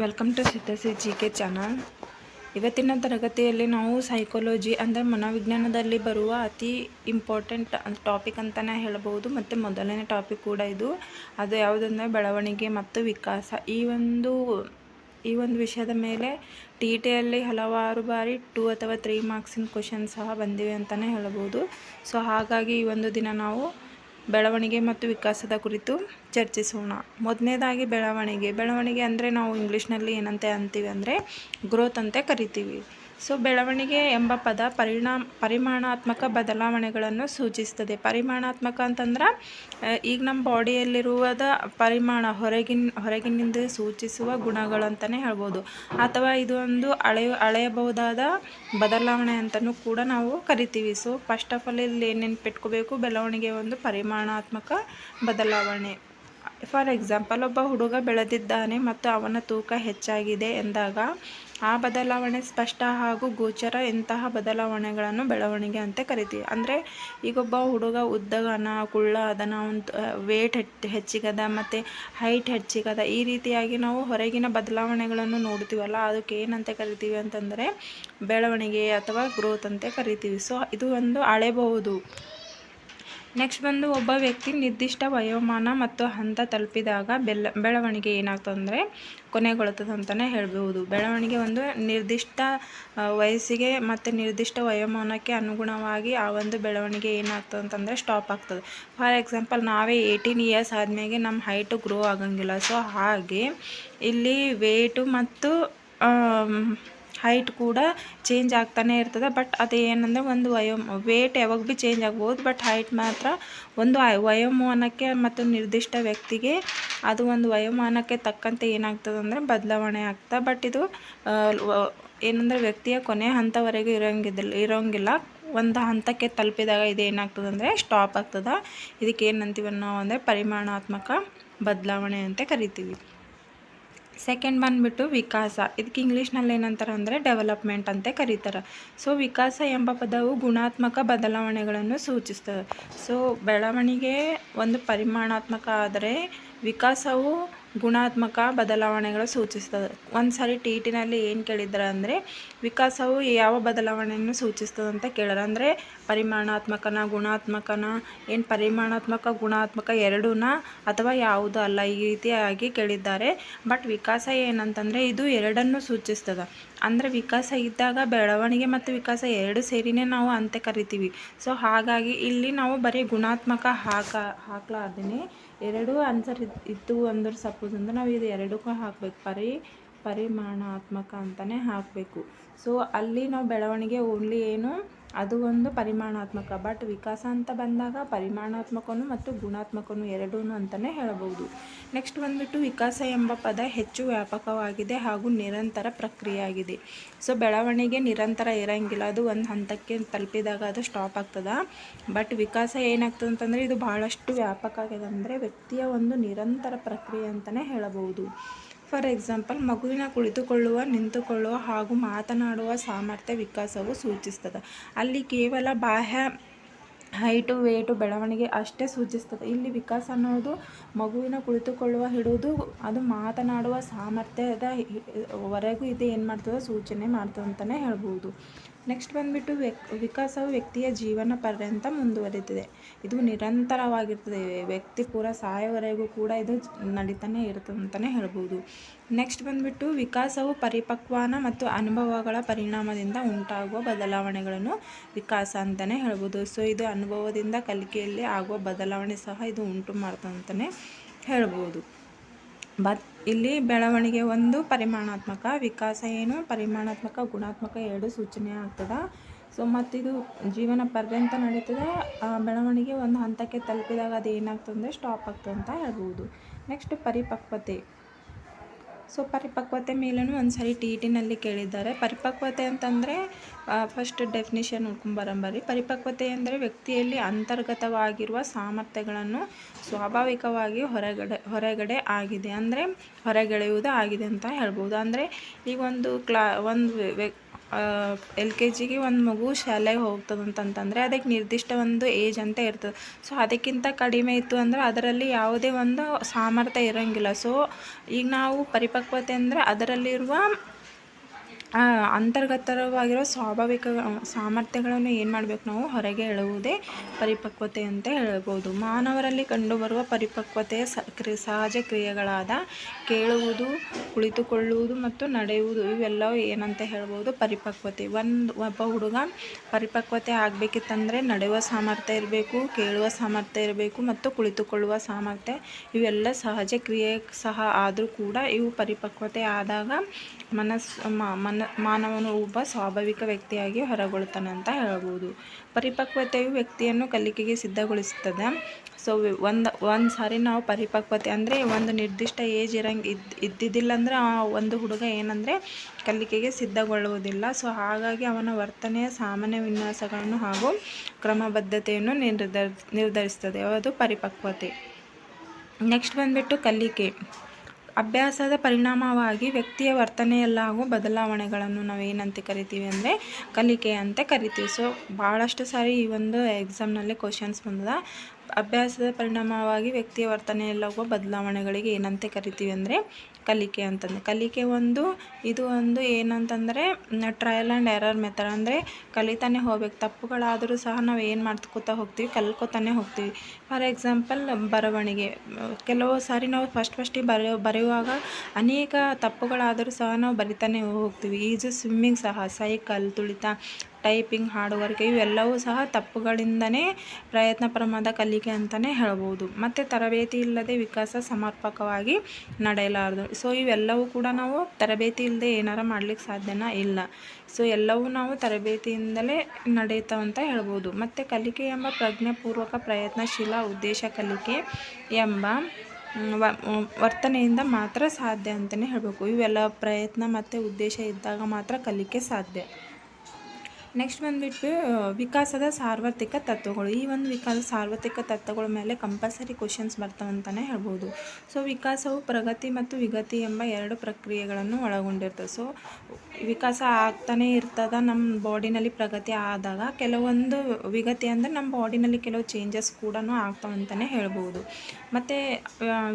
Welcome to ಸಿದ್ಧಸಿ G K channel ಇವತ್ತಿನ ತರಗತಿಯಲ್ಲಿ ನಾವು ಸೈಕಾಲಜಿ ಅಂದರೆ ಮನೋವಿಜ್ಞಾನದಲ್ಲಿ ಬರುವ ಅತಿ ಇಂಪಾರ್ಟೆಂಟ್ ಟಾಪಿಕ್ ಅಂತಲೇ ಹೇಳ್ಬೋದು. ಮತ್ತು ಮೊದಲನೇ ಟಾಪಿಕ್ ಕೂಡ ಇದು. ಅದು ಯಾವುದಂದರೆ ಬೆಳವಣಿಗೆ ಮತ್ತು ವಿಕಾಸ. ಈ ಒಂದು ಈ ಒಂದು ವಿಷಯದ ಮೇಲೆ ಟಿ ಟಿಯಲ್ಲಿ ಹಲವಾರು ಬಾರಿ ಟೂ ಅಥವಾ ತ್ರೀ ಮಾರ್ಕ್ಸಿನ ಕ್ವಶನ್ ಸಹ ಬಂದಿವೆ ಅಂತಲೇ ಹೇಳಬಹುದು ಸೊ ಹಾಗಾಗಿ ಈ ಒಂದು ದಿನ ನಾವು ಬೆಳವಣಿಗೆ ಮತ್ತು ವಿಕಾಸದ ಕುರಿತು ಚರ್ಚಿಸೋಣ. ಮೊದಲನೇದಾಗಿ ಬೆಳವಣಿಗೆ. ಬೆಳವಣಿಗೆ ಅಂದರೆ ನಾವು ಇಂಗ್ಲೀಷ್ನಲ್ಲಿ ಏನಂತೆ ಅಂತೀವಿ ಅಂದರೆ ಗ್ರೋತ್ ಅಂತ ಕರಿತೀವಿ. ಸೊ ಬೆಳವಣಿಗೆ ಎಂಬ ಪದ ಪರಿಣಾಮ ಪರಿಮಾಣಾತ್ಮಕ ಬದಲಾವಣೆಗಳನ್ನು ಸೂಚಿಸ್ತದೆ. ಪರಿಮಾಣಾತ್ಮಕ ಅಂತಂದ್ರೆ ಈಗ ನಮ್ಮ ಬಾಡಿಯಲ್ಲಿರುವುದ ಪರಿಮಾಣ, ಹೊರಗಿನ, ಹೊರಗಿನಿಂದ ಸೂಚಿಸುವ ಗುಣಗಳಂತಲೇ ಹೇಳ್ಬೋದು. ಅಥವಾ ಇದು ಒಂದು ಅಳೆಯ ಅಳೆಯಬಹುದಾದ ಬದಲಾವಣೆ ಅಂತಲೂ ಕೂಡ ನಾವು ಕರಿತೀವಿ. ಸೊ ಫಸ್ಟ್ ಆಫ್ ಆಲ್ ಇಲ್ಲಿ ನೆನ್ಪಿಟ್ಕೋಬೇಕು ಬೆಳವಣಿಗೆ ಒಂದು ಪರಿಮಾಣಾತ್ಮಕ ಬದಲಾವಣೆ. ಫಾರ್ ಎಕ್ಸಾಂಪಲ್, ಒಬ್ಬ ಹುಡುಗ ಬೆಳೆದಿದ್ದಾನೆ ಮತ್ತು ಅವನ ತೂಕ ಹೆಚ್ಚಾಗಿದೆ ಎಂದಾಗ ಆ ಬದಲಾವಣೆ ಸ್ಪಷ್ಟ ಹಾಗೂ ಗೋಚರ ಇಂತಹ ಬದಲಾವಣೆಗಳನ್ನು ಬೆಳವಣಿಗೆ ಅಂತ ಕರಿತೀವಿ. ಅಂದರೆ ಈಗೊಬ್ಬ ಹುಡುಗ ಉದ್ದಗನ, ಕುಳ್ಳ ಅದನ ಒಂದು ವೇಟ್ ಹೆಚ್ಚು, ಹೆಚ್ಚಿಗದ ಮತ್ತು ಹೈಟ್ ಹೆಚ್ಚಿಗದ ಈ ರೀತಿಯಾಗಿ ನಾವು ಹೊರಗಿನ ಬದಲಾವಣೆಗಳನ್ನು ನೋಡ್ತೀವಲ್ಲ, ಅದಕ್ಕೆ ಏನಂತ ಕರಿತೀವಿ ಅಂತಂದರೆ ಬೆಳವಣಿಗೆ ಅಥವಾ ಗ್ರೋತ್ ಅಂತ ಕರಿತೀವಿ. ಸೊ ಇದು ಒಂದು ಅಳೆಬಹುದು. ನೆಕ್ಸ್ಟ್ ಬಂದು ಒಬ್ಬ ವ್ಯಕ್ತಿ ನಿರ್ದಿಷ್ಟ ವಯೋಮಾನ ಮತ್ತು ಹಂತ ತಲುಪಿದಾಗ ಬೆಲ್ಲ ಬೆಳವಣಿಗೆ ಏನಾಗ್ತದಂದರೆ ಕೊನೆಗೊಳ್ತದೆ ಅಂತಲೇ ಹೇಳ್ಬೋದು. ಬೆಳವಣಿಗೆ ಒಂದು ನಿರ್ದಿಷ್ಟ ವಯಸ್ಸಿಗೆ ಮತ್ತು ನಿರ್ದಿಷ್ಟ ವಯೋಮಾನಕ್ಕೆ ಅನುಗುಣವಾಗಿ ಆ ಒಂದು ಬೆಳವಣಿಗೆ ಏನಾಗ್ತದೆ ಅಂತಂದರೆ ಸ್ಟಾಪ್ ಆಗ್ತದೆ. ಫಾರ್ ಎಕ್ಸಾಂಪಲ್ ನಾವೇ ಏಯ್ಟೀನ್ ಇಯರ್ಸ್ ಆದಮೇಲೆ ನಮ್ಮ ಹೈಟು ಗ್ರೋ ಆಗಂಗಿಲ್ಲ. ಸೊ ಹಾಗೆ ಇಲ್ಲಿ ವೇಟು ಮತ್ತು ಹೈಟ್ ಕೂಡ ಚೇಂಜ್ ಆಗ್ತಾನೆ ಇರ್ತದೆ. ಬಟ್ ಅದು ಏನಂದರೆ ಒಂದು ವಯೋ ವೇಟ್ ಯಾವಾಗ ಭೀ ಚೇಂಜ್ ಆಗ್ಬೋದು. ಬಟ್ ಹೈಟ್ ಮಾತ್ರ ಒಂದು ವಯೋಮಾನಕ್ಕೆ ಮತ್ತು ನಿರ್ದಿಷ್ಟ ವ್ಯಕ್ತಿಗೆ ಅದು ಒಂದು ವಯೋಮಾನಕ್ಕೆ ತಕ್ಕಂತೆ ಏನಾಗ್ತದೆ ಅಂದರೆ ಬದಲಾವಣೆ ಆಗ್ತದೆ ಬಟ್ ಇದು ಏನಂದರೆ ವ್ಯಕ್ತಿಯ ಕೊನೆ ಹಂತವರೆಗೂ ಇರೋಂಗಿದ್ದಿಲ್ಲ ಇರೋಂಗಿಲ್ಲ. ಒಂದು ಹಂತಕ್ಕೆ ತಲುಪಿದಾಗ ಇದು ಏನಾಗ್ತದೆ ಅಂದರೆ ಸ್ಟಾಪ್ ಆಗ್ತದೆ. ಇದಕ್ಕೆ ಏನಂತೀವಿ ನಾವು ಅಂದರೆ ಪರಿಮಾಣಾತ್ಮಕ ಬದಲಾವಣೆ ಅಂತ ಕರಿತೀವಿ. ಸೆಕೆಂಡ್ ಬಂದುಬಿಟ್ಟು ವಿಕಾಸ. ಇದಕ್ಕೆ ಇಂಗ್ಲೀಷ್ನಲ್ಲಿ ಏನಂತಾರೆ ಅಂದರೆ ಡೆವಲಪ್ಮೆಂಟ್ ಅಂತ ಕರೀತಾರೆ. ಸೊ ವಿಕಾಸ ಎಂಬ ಪದವು ಗುಣಾತ್ಮಕ ಬದಲಾವಣೆಗಳನ್ನು ಸೂಚಿಸ್ತದೆ. ಸೊ ಬೆಳವಣಿಗೆ ಒಂದು ಪರಿಮಾಣಾತ್ಮಕ ಆದರೆ ವಿಕಾಸವು ಗುಣಾತ್ಮಕ ಬದಲಾವಣೆಗಳು ಸೂಚಿಸ್ತದೆ. ಒಂದು ಸಾರಿ ಟಿ ಟಿನಲ್ಲಿ ಏನು ಕೇಳಿದ್ದಾರೆ ಅಂದರೆ ವಿಕಾಸವು ಯಾವ ಬದಲಾವಣೆಯನ್ನು ಸೂಚಿಸ್ತದೆ ಅಂತ ಕೇಳಾರ ಅಂದರೆ, ಪರಿಮಾಣಾತ್ಮಕನ, ಗುಣಾತ್ಮಕನ, ಏನು ಪರಿಮಾಣಾತ್ಮಕ, ಗುಣಾತ್ಮಕ ಎರಡೂನ ಅಥವಾ ಯಾವುದು ಅಲ್ಲ ಈ ರೀತಿಯಾಗಿ ಕೇಳಿದ್ದಾರೆ. ಬಟ್ ವಿಕಾಸ ಏನಂತಂದರೆ, ಇದು ಎರಡನ್ನು ಸೂಚಿಸ್ತದೆ. ಅಂದರೆ, ವಿಕಾಸ ಇದ್ದಾಗ ಬೆಳವಣಿಗೆ ಮತ್ತು ವಿಕಾಸ ಎರಡು ಸೇರಿನೇ ನಾವು ಅಂತ ಕರಿತೀವಿ. ಸೊ, ಹಾಗಾಗಿ ಇಲ್ಲಿ ನಾವು ಬರೀ ಗುಣಾತ್ಮಕ ಹಾಕ ಹಾಕ್ಲಾರ್ದೇ ಎರಡೂ ಆನ್ಸರ್ ಇತ್ತು ಅಂದ್ರೆ ಸಪೋಸ್ ಅಂದ್ರೆ ನಾವು ಇದು ಎರಡಕ್ಕೂ ಹಾಕ್ಬೇಕು. ಪರಿ, ಪರಿಮಾಣಾತ್ಮಕ ಅಂತಲೇ ಹಾಕಬೇಕು. ಸೊ ಅಲ್ಲಿ ನಾವು ಬೆಳವಣಿಗೆ ಓನ್ಲಿ ಏನು ಅದು ಒಂದು ಪರಿಮಾಣಾತ್ಮಕ. ಬಟ್ ವಿಕಾಸ ಅಂತ ಬಂದಾಗ ಪರಿಮಾಣಾತ್ಮಕನು ಮತ್ತು ಗುಣಾತ್ಮಕನು ಎರಡೂ ಅಂತಲೇ ಹೇಳಬಹುದು. ನೆಕ್ಸ್ಟ್ ಬಂದ್ಬಿಟ್ಟು ವಿಕಾಸ ಎಂಬ ಪದ ಹೆಚ್ಚು ವ್ಯಾಪಕವಾಗಿದೆ ಹಾಗೂ ನಿರಂತರ ಪ್ರಕ್ರಿಯೆಯಾಗಿದೆ. ಸೊ ಬೆಳವಣಿಗೆ ನಿರಂತರ ಇರೋಂಗಿಲ್ಲ. ಅದು ಒಂದು ಹಂತಕ್ಕೆ ತಲುಪಿದಾಗ ಅದು ಸ್ಟಾಪ್ ಆಗ್ತದೆ. ಬಟ್ ವಿಕಾಸ ಏನಾಗ್ತದೆ ಅಂತಂದರೆ ಇದು ಭಾಳಷ್ಟು ವ್ಯಾಪಕ ಆಗಿದೆ. ಅಂದರೆ ವ್ಯಕ್ತಿಯ ಒಂದು ನಿರಂತರ ಪ್ರಕ್ರಿಯೆ ಅಂತಲೇ ಹೇಳಬಹುದು. ಫಾರ್ ಎಕ್ಸಾಂಪಲ್ ಮಗುವಿನ ಕುಳಿತುಕೊಳ್ಳುವ, ನಿಂತುಕೊಳ್ಳುವ ಹಾಗೂ ಮಾತನಾಡುವ ಸಾಮರ್ಥ್ಯ ವಿಕಾಸವು ಸೂಚಿಸ್ತದೆ. ಅಲ್ಲಿ ಕೇವಲ ಬಾಹ್ಯ ಹೈಟು, ವೇಟು, ಬೆಳವಣಿಗೆ ಅಷ್ಟೇ ಸೂಚಿಸ್ತದೆ. ಇಲ್ಲಿ ವಿಕಾಸ ಅನ್ನೋದು ಮಗುವಿನ ಕುಳಿತುಕೊಳ್ಳುವ ಹಿಡಿದು ಅದು ಮಾತನಾಡುವ ಸಾಮರ್ಥ್ಯದ ವರೆಗೂ ಇದು ಏನು ಮಾಡ್ತದೆ? ಸೂಚನೆ ಮಾಡ್ತದೆ ಅಂತಲೇ ಹೇಳ್ಬೋದು. ನೆಕ್ಸ್ಟ್ ಬಂದ್ಬಿಟ್ಟು ವ್ಯಕ್ ವಿಕಾಸವು ವ್ಯಕ್ತಿಯ ಜೀವನ ಪರ್ಯಂತ ಮುಂದುವರಿತದೆ ಇದು ನಿರಂತರವಾಗಿರ್ತದೆ. ವ್ಯಕ್ತಿ ಪೂರ ಸಾಯೋವರೆಗೂ ಕೂಡ ಇದು ನಡೀತಾನೆ ಇರ್ತದೆ ಅಂತಲೇ ಹೇಳ್ಬೋದು. ನೆಕ್ಸ್ಟ್ ಬಂದ್ಬಿಟ್ಟು ವಿಕಾಸವು ಪರಿಪಕ್ವಾನ ಮತ್ತು ಅನುಭವಗಳ ಪರಿಣಾಮದಿಂದ ಉಂಟಾಗುವ ಬದಲಾವಣೆಗಳನ್ನು ವಿಕಾಸ ಅಂತಲೇ ಹೇಳ್ಬೋದು. ಸೊ ಇದು ಅನುಭವದಿಂದ ಕಲಿಕೆಯಲ್ಲಿ ಆಗುವ ಬದಲಾವಣೆ ಸಹ ಇದು ಉಂಟು ಮಾಡ್ತದೆ ಅಂತಲೇ ಹೇಳ್ಬೋದು. ಬಟ್ ಇಲ್ಲಿ ಬೆಳವಣಿಗೆ ಒಂದು ಪರಿಮಾಣಾತ್ಮಕ, ವಿಕಾಸ ಏನು? ಪರಿಮಾಣಾತ್ಮಕ, ಗುಣಾತ್ಮಕ ಎರಡು ಸೂಚನೆ ಆಗ್ತದೆ. ಸೊ ಮತ್ತಿದು ಜೀವನ ಪರ್ಯಂತ ನಡೀತದೆ. ಬೆಳವಣಿಗೆ ಒಂದು ಹಂತಕ್ಕೆ ತಲುಪಿದಾಗ ಅದು ಏನಾಗ್ತದೆ ಅಂದರೆ ಸ್ಟಾಪ್ ಆಗ್ತದೆ ಅಂತ ಹೇಳ್ಬೋದು. ನೆಕ್ಸ್ಟ್ ಪರಿಪಕ್ವತೆ. ಸೊ ಪರಿಪಕ್ವತೆ ಮೇಲೂ ಒಂದು ಸಾರಿ ಟಿ ಟಿನಲ್ಲಿ ಕೇಳಿದ್ದಾರೆ. ಪರಿಪಕ್ವತೆ ಅಂತಂದರೆ ಫಸ್ಟ್ ಡೆಫಿನಿಷನ್ ನೋಡ್ಕೊಂಬರಂಬರಿ ಪರಿಪಕ್ವತೆ ಅಂದರೆ ವ್ಯಕ್ತಿಯಲ್ಲಿ ಅಂತರ್ಗತವಾಗಿರುವ ಸಾಮರ್ಥ್ಯಗಳನ್ನು ಸ್ವಾಭಾವಿಕವಾಗಿ ಹೊರಗಡೆ ಹೊರಗಡೆ ಆಗಿದೆ. ಅಂದರೆ ಹೊರಗೆಳೆಯುವುದು ಆಗಿದೆ ಅಂತ ಹೇಳ್ಬೋದು. ಅಂದರೆ ಈಗ ಒಂದು ಕ್ಲಾ, ಒಂದು ಎಲ್ ಕೆ ಜಿಗೆ ಒಂದು ಮಗು ಶಾಲೆಗೆ ಹೋಗ್ತದಂತಂತಂದರೆ ಅದಕ್ಕೆ ನಿರ್ದಿಷ್ಟ ಒಂದು ಏಜ್ ಅಂತ ಇರ್ತದೆ. ಸೊ ಅದಕ್ಕಿಂತ ಕಡಿಮೆ ಇತ್ತು ಅಂದರೆ ಅದರಲ್ಲಿ ಯಾವುದೇ ಒಂದು ಸಾಮರ್ಥ್ಯ ಇರೋಂಗಿಲ್ಲ. ಸೊ ಈಗ ನಾವು ಪರಿಪಕ್ವತೆ ಅಂದರೆ ಅದರಲ್ಲಿರುವ ಅಂತರ್ಗತವಾಗಿರೋ ಸ್ವಾಭಾವಿಕ ಸಾಮರ್ಥ್ಯಗಳನ್ನು ಏನು ಮಾಡಬೇಕು ನಾವು? ಹೊರಗೆ ಎಳುವುದೇ ಪರಿಪಕ್ವತೆ ಅಂತ ಹೇಳ್ಬೋದು. ಮಾನವರಲ್ಲಿ ಕಂಡುಬರುವ ಪರಿಪಕ್ವತೆಯ ಸಹಜ ಕ್ರಿಯೆಗಳಾದ ಕೇಳುವುದು, ಕುಳಿತುಕೊಳ್ಳುವುದು ಮತ್ತು ನಡೆಯುವುದು, ಇವೆಲ್ಲವೂ ಏನಂತ ಹೇಳ್ಬೋದು? ಪರಿಪಕ್ವತೆ. ಒಂದು, ಒಬ್ಬ ಹುಡುಗ ಪರಿಪಕ್ವತೆ ಆಗಬೇಕಿತ್ತಂದರೆ ನಡೆಯುವ ಸಾಮರ್ಥ್ಯ ಇರಬೇಕು, ಕೇಳುವ ಸಾಮರ್ಥ್ಯ ಇರಬೇಕು ಮತ್ತು ಕುಳಿತುಕೊಳ್ಳುವ ಸಾಮರ್ಥ್ಯ. ಇವೆಲ್ಲ ಸಹಜ ಕ್ರಿಯೆ ಸಹ ಆದರೂ ಕೂಡ ಇವು ಪರಿಪಕ್ವತೆ ಆದಾಗ ಮನಸ್ಸು ಮನ ಮಾನವನು ಒಬ್ಬ ಸ್ವಾಭಾವಿಕ ವ್ಯಕ್ತಿಯಾಗಿ ಹೊರಗೊಳ್ತಾನೆ ಅಂತ ಹೇಳ್ಬೋದು. ಪರಿಪಕ್ವತೆಯು ವ್ಯಕ್ತಿಯನ್ನು ಕಲಿಕೆಗೆ ಸಿದ್ಧಗೊಳಿಸುತ್ತದೆ. ಸೊ ಒಂದು ಒಂದು ಸಾರಿ ನಾವು ಪರಿಪಕ್ವತೆ ಅಂದರೆ ಒಂದು ನಿರ್ದಿಷ್ಟ ಏಜ್ ಇರಂಗೆ ಇದ್ದು ಇದ್ದಿದ್ದಿಲ್ಲ ಅಂದರೆ ಆ ಒಂದು ಹುಡುಗ ಏನಂದರೆ ಕಲಿಕೆಗೆ ಸಿದ್ಧಗೊಳ್ಳುವುದಿಲ್ಲ. ಸೊ ಹಾಗಾಗಿ ಅವನ ವರ್ತನೆಯ ಸಾಮಾನ್ಯ ವಿನ್ಯಾಸಗಳನ್ನು ಹಾಗೂ ಕ್ರಮಬದ್ಧತೆಯನ್ನು ನಿರ್ಧರ್ ನಿರ್ಧರಿಸ್ತದೆ ಅದು ಪರಿಪಕ್ವತೆ. ನೆಕ್ಸ್ಟ್ ಬಂದುಬಿಟ್ಟು ಕಲಿಕೆ. ಅಭ್ಯಾಸದ ಪರಿಣಾಮವಾಗಿ ವ್ಯಕ್ತಿಯ ವರ್ತನೆಯಲ್ಲಾಗುವ ಬದಲಾವಣೆಗಳನ್ನು ನಾವು ಏನಂತ ಕರಿತೀವಿ ಅಂದರೆ ಕಲಿಕೆ ಅಂತ ಕರಿತೀವಿ. ಸೊ ಭಾಳಷ್ಟು ಸಾರಿ ಈ ಒಂದು ಎಕ್ಸಾಮ್ನಲ್ಲಿ ಕ್ವಶನ್ಸ್ ಬಂದದ. ಅಭ್ಯಾಸದ ಪರಿಣಾಮವಾಗಿ ವ್ಯಕ್ತಿಯ ವರ್ತನೆಯಲ್ಲಾಗುವ ಬದಲಾವಣೆಗಳಿಗೆ ಏನಂತ ಕರಿತೀವಿ ಅಂದರೆ ಕಲಿಕೆ ಅಂತಂದು. ಕಲಿಕೆ ಒಂದು, ಇದು ಒಂದು ಏನಂತಂದರೆ ಟ್ರಯಲ್ ಆ್ಯಂಡ್ ಎರರ್ ಮೆಥಡ್ ಅಂದರೆ ಕಲಿತಾನೆ ಹೋಗ್ಬೇಕು. ತಪ್ಪುಗಳಾದರೂ ಸಹ ನಾವು ಏನು ಮಾಡ್ಕೋತಾ ಹೋಗ್ತೀವಿ? ಕಲ್ಕೋತಾನೆ ಹೋಗ್ತೀವಿ. ಫಾರ್ ಎಕ್ಸಾಂಪಲ್ ಬರವಣಿಗೆ. ಕೆಲವು ಸಾರಿ ನಾವು ಫಸ್ಟ್ ಫಸ್ಟಿಗೆ ಬರೆಯೋ, ಬರೆಯುವಾಗ ಅನೇಕ ತಪ್ಪುಗಳಾದರೂ ಸಹ ನಾವು ಬರಿತಾನೆ ಹೋಗ್ತೀವಿ. ಈಜು ಸ್ವಿಮ್ಮಿಂಗ್ ಸಹ ಸೈಕಲ್ ತುಳಿತ ಟೈಪಿಂಗ್ ಹಾಡುಗಾರಿಕೆ ಇವೆಲ್ಲವೂ ಸಹ ತಪ್ಪುಗಳಿಂದನೇ ಪ್ರಯತ್ನ ಪ್ರಮಾದ ಕಲಿಕೆ ಅಂತಲೇ ಹೇಳ್ಬೋದು. ಮತ್ತು ತರಬೇತಿ ಇಲ್ಲದೆ ವಿಕಾಸ ಸಮರ್ಪಕವಾಗಿ ನಡೆಯಲಾರದು. ಸೊ ಇವೆಲ್ಲವೂ ಕೂಡ ನಾವು ತರಬೇತಿ ಇಲ್ಲದೆ ಏನಾರ ಮಾಡ್ಲಿಕ್ಕೆ ಸಾಧ್ಯನ? ಇಲ್ಲ. ಸೊ ಎಲ್ಲವೂ ನಾವು ತರಬೇತಿಯಿಂದಲೇ ನಡೆಯುತ್ತವಂತ ಹೇಳ್ಬೋದು. ಮತ್ತು ಕಲಿಕೆ ಎಂಬ ಪ್ರಜ್ಞಾಪೂರ್ವಕ ಪ್ರಯತ್ನಶೀಲ ಉದ್ದೇಶ ಕಲಿಕೆ ಎಂಬ ವರ್ತನೆಯಿಂದ ಮಾತ್ರ ಸಾಧ್ಯ ಅಂತಲೇ ಹೇಳಬೇಕು. ಇವೆಲ್ಲ ಪ್ರಯತ್ನ ಮತ್ತು ಉದ್ದೇಶ ಇದ್ದಾಗ ಮಾತ್ರ ಕಲಿಕೆ ಸಾಧ್ಯ. ನೆಕ್ಸ್ಟ್ ಬಂದುಬಿಟ್ಟು ವಿಕಾಸದ ಸಾರ್ವತ್ರಿಕ ತತ್ವಗಳು. ಈ ಒಂದು ವಿಕಾಸ ಸಾರ್ವತ್ರಿಕ ತತ್ವಗಳ ಮೇಲೆ ಕಂಪಲ್ಸರಿ ಕ್ವಶನ್ಸ್ ಬರ್ತಾವಂತಲೇ ಹೇಳ್ಬೋದು. ಸೊ ವಿಕಾಸವು ಪ್ರಗತಿ ಮತ್ತು ವಿಗತಿ ಎಂಬ ಎರಡು ಪ್ರಕ್ರಿಯೆಗಳನ್ನು ಒಳಗೊಂಡಿರ್ತದೆ. ಸೊ ವಿಕಾಸ ಆಗ್ತಾನೇ ಇರ್ತದ ನಮ್ಮ ಬಾಡಿನಲ್ಲಿ ಪ್ರಗತಿ ಆದಾಗ ಕೆಲವೊಂದು ವಿಗತಿ ಅಂದರೆ ನಮ್ಮ ಬಾಡಿನಲ್ಲಿ ಕೆಲವು ಚೇಂಜಸ್ ಕೂಡ ಆಗ್ತಾವಂತಲೇ ಹೇಳ್ಬೋದು. ಮತ್ತು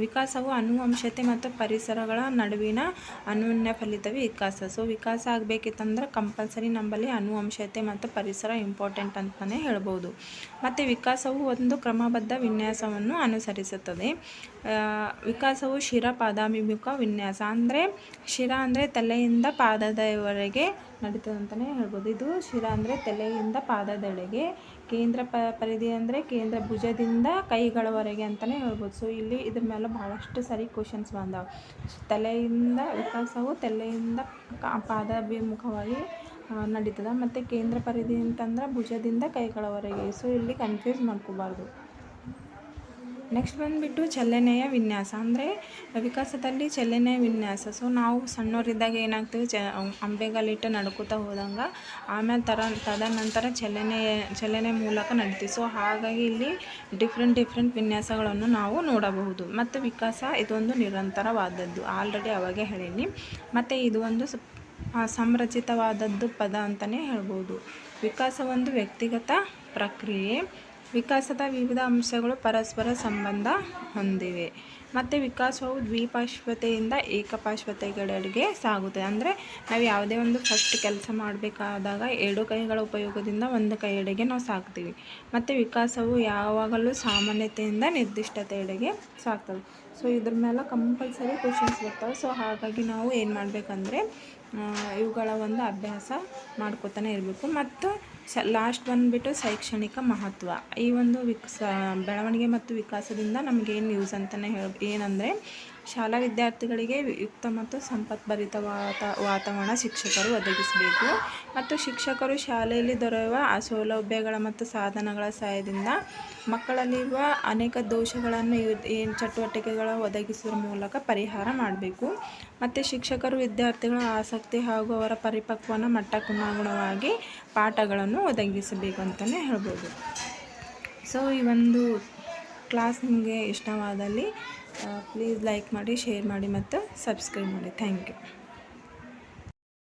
ವಿಕಾಸವು ಅನುವಂಶತೆ ಮತ್ತು ಪರಿಸರಗಳ ನಡುವಿನ ಅನ್ಯೋನ್ಯ ಫಲಿತವೇ ವಿಕಾಸ. ಸೊ ವಿಕಾಸ ಆಗಬೇಕಿತ್ತಂದ್ರೆ ಕಂಪಲ್ಸರಿ ನಮ್ಮಲ್ಲಿ ಅನುವಂಶತೆ ಮತ್ತು ಪರಿಸರ ಇಂಪಾರ್ಟೆಂಟ್ ಅಂತಲೇ ಹೇಳ್ಬೋದು. ಮತ್ತು ವಿಕಾಸವು ಒಂದು ಕ್ರಮಬದ್ಧ ವಿನ್ಯಾಸವನ್ನು ಅನುಸರಿಸುತ್ತದೆ. ವಿಕಾಸವು ಶಿರ ಪಾದಾಭಿಮುಖ ವಿನ್ಯಾಸ. ಅಂದರೆ ಶಿರ ಅಂದರೆ ತಲೆಯಿಂದ ಪಾದದವರೆಗೆ ನಡೀತದೆ ಅಂತಲೇ ಹೇಳ್ಬೋದು. ಇದು ಶಿರ ಅಂದರೆ ತಲೆಯಿಂದ ಪಾದದೆಡೆಗೆ ಕೇಂದ್ರ ಪ, ಪರಿಧಿ ಅಂದರೆ ಕೇಂದ್ರ ಭುಜದಿಂದ ಕೈಗಳವರೆಗೆ ಅಂತಲೇ ಹೇಳ್ಬೋದು. ಸೊ ಇಲ್ಲಿ ಇದ್ರ ಮೇಲೆ ಭಾಳಷ್ಟು ಸರಿ ಕ್ವಶನ್ಸ್ ಬಂದವು. ತಲೆಯಿಂದ, ವಿಕಾಸವು ತಲೆಯಿಂದ ಪಾದಾಭಿಮುಖವಾಗಿ ನಡೀತದೆ. ಮತ್ತು ಕೇಂದ್ರ ಪರಿಧಿ ಅಂತಂದ್ರೆ ಭುಜದಿಂದ ಕೈಗಳವರೆಗೆ. ಸೊ ಇಲ್ಲಿ ಕನ್ಫ್ಯೂಸ್ ಮಾಡ್ಕೋಬಾರ್ದು. ನೆಕ್ಸ್ಟ್ ಬಂದುಬಿಟ್ಟು ಚಲನೆಯ ವಿನ್ಯಾಸ. ಅಂದರೆ, ವಿಕಾಸದಲ್ಲಿ ಚಲನೆಯ ವಿನ್ಯಾಸ. ಸೊ ನಾವು ಸಣ್ಣವರಿದ್ದಾಗ ಏನಾಗ್ತೀವಿ ಚ ಅಂಬೆಗಾಲಿಟ್ಟು ನಡ್ಕೋತಾ ಹೋದಂಗೆ, ಆಮೇಲೆ ತರ, ತದನಂತರ ಚಲನೆ ಚಲನೆ ಮೂಲಕ ನಡಿತೀವಿ ಸೊ ಹಾಗಾಗಿ ಇಲ್ಲಿ ಡಿಫ್ರೆಂಟ್ ಡಿಫ್ರೆಂಟ್ ವಿನ್ಯಾಸಗಳನ್ನು ನಾವು ನೋಡಬಹುದು. ಮತ್ತು ವಿಕಾಸ ಇದೊಂದು ನಿರಂತರವಾದದ್ದು. ಆಲ್ರೆಡಿ ಅವಾಗೇ ಹೇಳೀನಿ. ಮತ್ತು ಇದು ಒಂದು ಸಂರಚಿತವಾದದ್ದು ಪದ ಅಂತಲೇ ಹೇಳ್ಬೋದು. ವಿಕಾಸ ಒಂದು ವ್ಯಕ್ತಿಗತ ಪ್ರಕ್ರಿಯೆ. ವಿಕಾಸದ ವಿವಿಧ ಅಂಶಗಳು ಪರಸ್ಪರ ಸಂಬಂಧ ಹೊಂದಿವೆ. ಮತ್ತು ವಿಕಾಸವು ದ್ವಿಪಾಶ್ವತೆಯಿಂದ ಏಕಪಾಶ್ವತೆಗಳಿಗೆ ಸಾಗುತ್ತೆ ಅಂದರೆ ನಾವು ಯಾವುದೇ ಒಂದು ಫಸ್ಟ್ ಕೆಲಸ ಮಾಡಬೇಕಾದಾಗ ಎರಡು ಕೈಗಳ ಉಪಯೋಗದಿಂದ ಒಂದು ಕೈಯೆಡೆಗೆ ನಾವು ಸಾಕ್ತೀವಿ. ಮತ್ತು ವಿಕಾಸವು ಯಾವಾಗಲೂ ಸಾಮಾನ್ಯತೆಯಿಂದ ನಿರ್ದಿಷ್ಟತೆಯೆಡೆಗೆ ಸಾಕ್ತವೆ ಸೊ ಇದ್ರ ಮೇಲೆ ಕಂಪಲ್ಸರಿ ಕ್ವಶನ್ಸ್ ಬರ್ತವೆ. ಸೊ ಹಾಗಾಗಿ ನಾವು ಏನು ಮಾಡಬೇಕಂದ್ರೆ ಇವುಗಳ ಒಂದು ಅಭ್ಯಾಸ ಮಾಡ್ಕೊತಾನೆ ಇರಬೇಕು. ಮತ್ತು ಸ ಲಾಸ್ಟ್ ಬಂದುಬಿಟ್ಟು ಶೈಕ್ಷಣಿಕ ಮಹತ್ವ. ಈ ಒಂದು ವಿಕ್ಸ, ಬೆಳವಣಿಗೆ ಮತ್ತು ವಿಕಾಸದಿಂದ ನಮಗೇನು ಯೂಸ್ ಅಂತಲೇ ಹೇಳಿ, ಏನಂದರೆ ಶಾಲಾ ವಿದ್ಯಾರ್ಥಿಗಳಿಗೆ ಯುಕ್ತ ಮತ್ತು ಸಂಪತ್ಭರಿತ ವಾತ, ವಾತಾವರಣ ಶಿಕ್ಷಕರು ಒದಗಿಸಬೇಕು. ಮತ್ತು ಶಿಕ್ಷಕರು ಶಾಲೆಯಲ್ಲಿ ದೊರೆಯುವ ಆ ಸೌಲಭ್ಯಗಳ ಮತ್ತು ಸಾಧನಗಳ ಸಹಾಯದಿಂದ ಮಕ್ಕಳಲ್ಲಿರುವ ಅನೇಕ ದೋಷಗಳನ್ನು ಏನು ಚಟುವಟಿಕೆಗಳ ಒದಗಿಸುವ ಮೂಲಕ ಪರಿಹಾರ ಮಾಡಬೇಕು. ಮತ್ತು ಶಿಕ್ಷಕರು ವಿದ್ಯಾರ್ಥಿಗಳ ಆಸಕ್ತಿ ಹಾಗೂ ಅವರ ಪರಿಪಕ್ವನ ಮಟ್ಟಕ್ಕನುಗುಣವಾಗಿ ಪಾಠಗಳನ್ನು ಒದಗಿಸಬೇಕು ಅಂತಲೇ ಹೇಳ್ಬೋದು. ಸೊ ಈ ಒಂದು ಕ್ಲಾಸ್ ನಿಮಗೆ ಇಷ್ಟವಾದಲ್ಲಿ ಪ್ಲೀಸ್ ಲೈಕ್ ಮಾಡಿ ಶೇರ್ ಮಾಡಿ ಮತ್ತು ಸಬ್ಸ್ಕ್ರೈಬ್ ಮಾಡಿ. Thank you